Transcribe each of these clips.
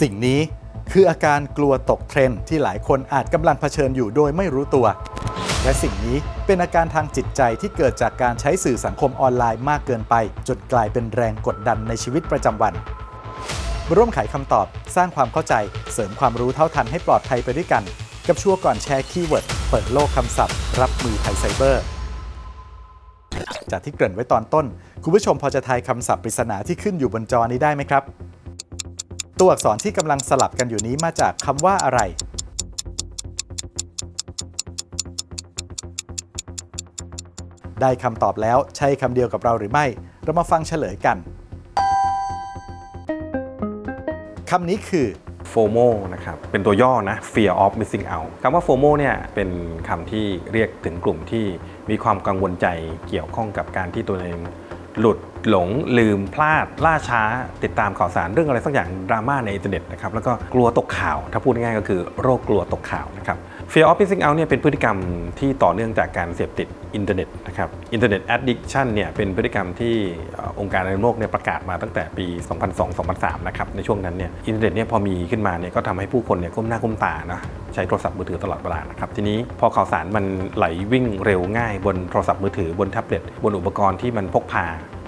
สิ่งนี้คืออาการกลัวตกเทรนที่หลายคนอาจกำลังเผชิญอยู่โดยไม่รู้ตัว และสิ่งนี้เป็นอาการทางจิตใจที่เกิดจากการใช้สื่อสังคมออนไลน์มากเกินไป จนกลายเป็นแรงกดดันในชีวิตประจำวัน ร่วมไขคำตอบ สร้างความเข้าใจ เสริมความรู้เท่าทันให้ปลอดภัยไปด้วยกัน กับชั่วก่อนแชร์คีย์เวิร์ดเปิดโลกคำศัพท์ รับมือภัยไซเบอร์จากที่เกริ่นไว้ตอนต้น คุณผู้ชมพอจะทายคำศัพท์ปริศนาที่ขึ้นอยู่บนจอนี้ได้ไหมครับ ตัวอักษรที่กำลังสลับกันอยู่นี้มาจากคำว่าอะไร ได้คำตอบแล้วใช่คำเดียวกับเราหรือไม่ เรามาฟังเฉลยกันคำนี้คือ FOMO นะครับ เป็นตัวย่อนะ Fear of Missing Out คำว่า FOMO เนี่ยเป็นคำที่เรียกถึงกลุ่มที่มีความกังวลใจเกี่ยวข้องกับการที่ตัวเอง หลุดหลงลืมพลาด ล่าช้า ติดตามข่าวสารเรื่องอะไรสักอย่างดราม่าในอินเทอร์เน็ตนะครับแล้วก็กลัวตกข่าว ถ้าพูดง่ายก็คือโรคกลัวตกข่าวนะครับ Fear of Missing Out เนี่ยเป็นพฤติกรรมที่ต่อเนื่องจากการเสพติดอินเทอร์เน็ตนะครับอินเทอร์เน็ตแอดดิ t ชันเนี่ยเป็นพฤติกรรมที่องค์การอนามัยโลกเนี่ยประกาศมาตั้งแต่ปี 2002-2003 นะครับในช่วงนั้นเนี่ยอินเทอร์เน็ตเนี่ยพอมีขึ้นมาเนี่ยก็ทำให้ผู้คนเนี่ยก้มหน้าก้มตานะใช้โทรศัพท์มือถือตลอดเวลานะครับทีนี้พอข่าวสารมันไหลวิ่งเร็วง่าย บนโทรศัพท์มือถือบนแท็บเล็ตบนอุปกรณ์ที่มันพกพา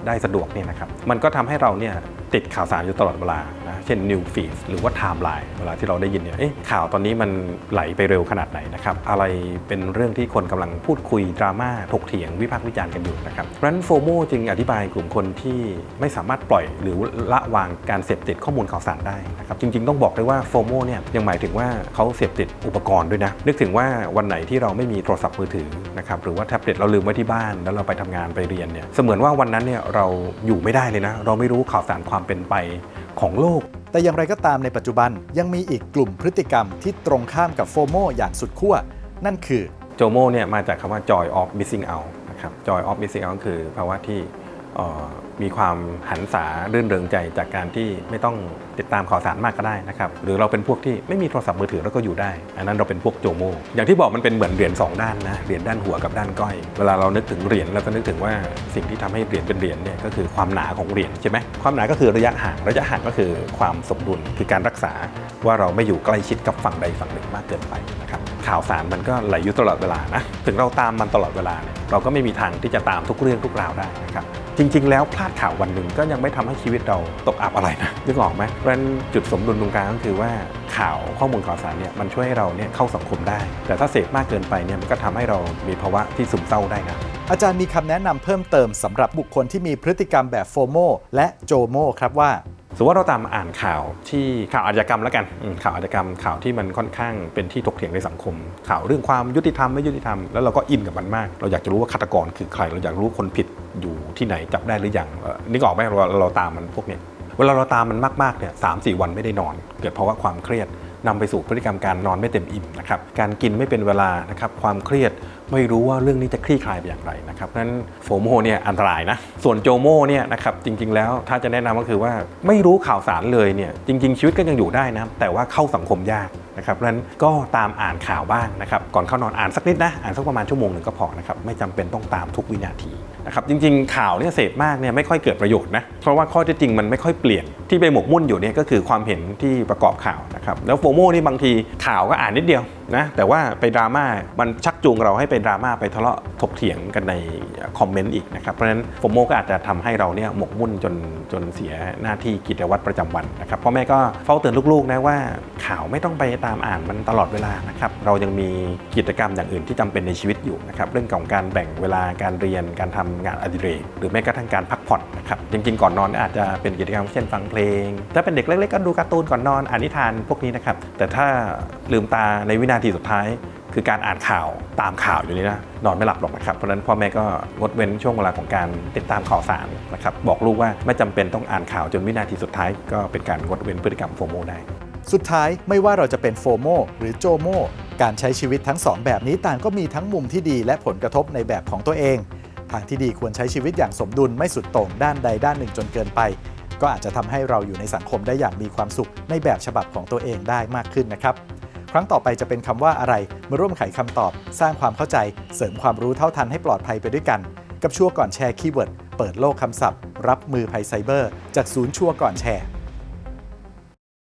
ได้สะดวกเนี่ยนะครับมันก็ทำให้เราเนี่ย ติดข่าวสารอยู่ตลอดเวลานะเช่น New Feed หรือว่า Timeline เวลาที่เราได้ยินเนี่ยเอ๊ะข่าวตอนนี้มันไหลไปเร็วขนาดไหนนะครับอะไรเป็นเรื่องที่คนกำลังพูดคุยดราม่าถกเถียงวิพากษ์วิจารณ์กันอยู่นะครับเพราะฉะนั้นโฟโมจึงอธิบายกลุ่มคนที่ไม่สามารถปล่อยหรือละวางการเสพติดข้อมูลข่าวสารได้นะครับจริง ๆ ต้องบอกเลยว่าโฟโมเนี่ยยังหมายถึงว่าเขาเสพติดอุปกรณ์ด้วยนะนึกถึงว่าวันไหนที่เราไม่มีโทรศัพท์มือถือนะครับหรือว่าแท็บเล็ตเราลืมไว้ที่บ้าน แล้วเราไปทำงานไปเรียนเนี่ยเสมือนว่าวันนั้นเนี่ยเราอยู่ไม่ได้เลยนะ เราไม่รู้ข่าวสารความเป็นไปของโลก แต่อย่างไรก็ตามในปัจจุบันยังมีอีกกลุ่มพฤติกรรมที่ตรงข้ามกับโฟโมอย่างสุดขั้วนั่นคือโจโมเนี่ยมาจากคำว่า joy of missing out นะครับ joy of missing out คือภาวะที่ มีความหันษาเรื่นเริงใจจากการที่ไม่ต้องติดตามข่าวสารมากก็ได้นะครับหรือเราเป็นพวกที่ไม่มีโทรศัพท์มือถือแล้วก็อยู่ได้ อันนั้นเราเป็นพวกโจโมอย่างที่บอกมันเป็นเหมือนเหรียญสองด้านนะเหรียญด้านหัวกับด้านก้อย เวลาเรานึกถึงเหรียญเราก็นึกถึงว่าสิ่งที่ทำให้เหรียญเป็นเหรียญเนี่ยก็คือความหนาของเหรียญใช่ไหมความหนาก็คือระยะห่างระยะห่างก็คือความสมดุลคือการรักษาว่าเราไม่อยู่ใกล้ชิดกับฝั่งใดฝั่งหนึ่งมากเกินไปนะครับ ข่าวสารมันก็ไหลอยู่ตลอดเวลานะถึงเราตามมันตลอดเวลาเนี่ยเราก็ไม่มีทางที่จะตามทุกเรื่องทุกราวได้นะครับจริง ๆ แล้วพลาดข่าววันหนึ่งก็ยังไม่ทำให้ชีวิตเราตกอับอะไรนะนึกออกไหมเพราะฉะนั้นจุดสมดุลตรงกลางก็คือว่าข่าวข้อมูลข่าวสารเนี่ยมันช่วยให้เราเนี่ยเข้าสังคมได้ แต่ถ้าเสพมากเกินไปเนี่ยมันก็ทำให้เรามีภาวะที่ซึมเศร้าได้นะอาจารย์มีคำแนะนำเพิ่มเติมสำหรับบุคคลที่มีพฤติกรรมแบบโฟโมและโจโมครับว่า มมติว่าเราตามอ่านข่าวที่ข่าวอาชญากรรมแล้วกันข่าวอาชญากรรมข่าวที่มันค่อนข้างเป็นที่ถกเถียงในสังคม ข่าวเรื่องความยุติธรรมไม่ยุติธรรมแล้วเราก็อินกับมันมาก เราอยากจะรู้ว่าฆาตกรคือใคร เราอยากรู้คนผิดอยู่ที่ไหนจับได้หรือยังเอ่อนึกออกไหมเราเราตามมันพวกเนี้ยเวลาเราตามมันมากๆเนี่ยสามสี่วันไม่ได้นอน เกิดเพราะว่าความเครียดนำไปสู่พฤติกรรมการนอนไม่เต็มอิ่มนะครับการกินไม่เป็นเวลานะครับความเครียด ไม่รู้ว่าเรื่องนี้จะคลี่คลายไปอย่างไรนะครับเพราะนั้นโฟโมเนี่ยอันตรายนะ ส่วนโจโมเนี่ยนะครับจริง ๆ แล้วถ้าจะแนะนำก็คือว่าไม่รู้ข่าวสารเลยเนี่ยจริง ๆ ชีวิตก็ยังอยู่ได้นะแต่ว่าเข้าสังคมยากนะครับเพราะนั้นก็ตามอ่านข่าวบ้างนะครับก่อนเข้านอนอ่านสักนิดนะอ่านสักประมาณชั่วโมงหนึ่งก็พอนะครับไม่จำเป็นต้องตามทุกวินาทีนะครับจริงๆข่าวเนี่ยเสพมากเนี่ยไม่ค่อยเกิดประโยชน์นะเพราะว่าข้อเท็จจริงมันไม่ค่อยเปลี่ยนที่ไปหมกมุ่นอยู่เนี่ยก็คือความเห็นที่ประกอบข่าวนะครับแล้วโฟโมนี่บางทีข่าวก็อ่านนิดเดียว นะแต่ว่าไปดราม่ามันชักจูงเราให้ไปดราม่าไปทะเลาะถกเถียงกันใน คอมเมนต์อีกนะครับเพราะฉะนั้นโฟโมก็อาจจะทำให้เราเนี่ยหมกมุ่นจนจนเสียหน้าที่กิจวัตรประจำวันนะครับพ่อแม่ก็เฝ้าเตือนลูกๆนะว่าข่าวไม่ต้องไปตามอ่านมันตลอดเวลานะครับเรายังมีกิจกรรมอย่างอื่นที่จำเป็นในชีวิตอยู่นะครับเรื่องของการแบ่งเวลาการเรียนการทำงานอดิเรกหรือแม้กระทั่งการพักผ่อนนะครับจริงๆก่อนนอนอาจจะเป็นกิจกรรมเช่นฟังเพลง ถ้าเป็นเด็กเล็กๆก็ดูการ์ตูนก่อนนอนอ่านนิทานพวกนี้นะครับแต่ถ้าลืมตาในวินาทีสุดท้าย คือการอ่านข่าวตามข่าวอยู่นี่นะนอนไม่หลับหรอกนะครับเพราะฉะนั้นพ่อแม่ก็งดเว้นช่วงเวลาของการติดตามข่าวสารนะครับบอกลูกว่าไม่จำเป็นต้องอ่านข่าวจนวินาทีสุดท้าย ก็เป็นการงดเว้นพฤติกรรมโฟโมได้ สุดท้ายไม่ว่าเราจะเป็นโฟโมหรือโจโมการใช้ชีวิตทั้งสองแบบนี้ต่างก็มีทั้งมุมที่ดีและผลกระทบในแบบของตัวเอง ทางที่ดีควรใช้ชีวิตอย่างสมดุลไม่สุดโต่งด้านใดด้านหนึ่งจนเกินไป ก็อาจจะทำให้เราอยู่ในสังคมได้อย่างมีความสุขในแบบฉบับของตัวเองได้มากขึ้นนะครับ ครั้งต่อไปจะเป็นคำว่าอะไร มาร่วมไขคำตอบ สร้างความเข้าใจ เสริมความรู้เท่าทันให้ปลอดภัยไปด้วยกัน กับชั่วก่อนแชร์คีย์เวิร์ด เปิดโลกคำศัพท์ รับมือภัยไซเบอร์ จากศูนย์ชั่วก่อนแชร์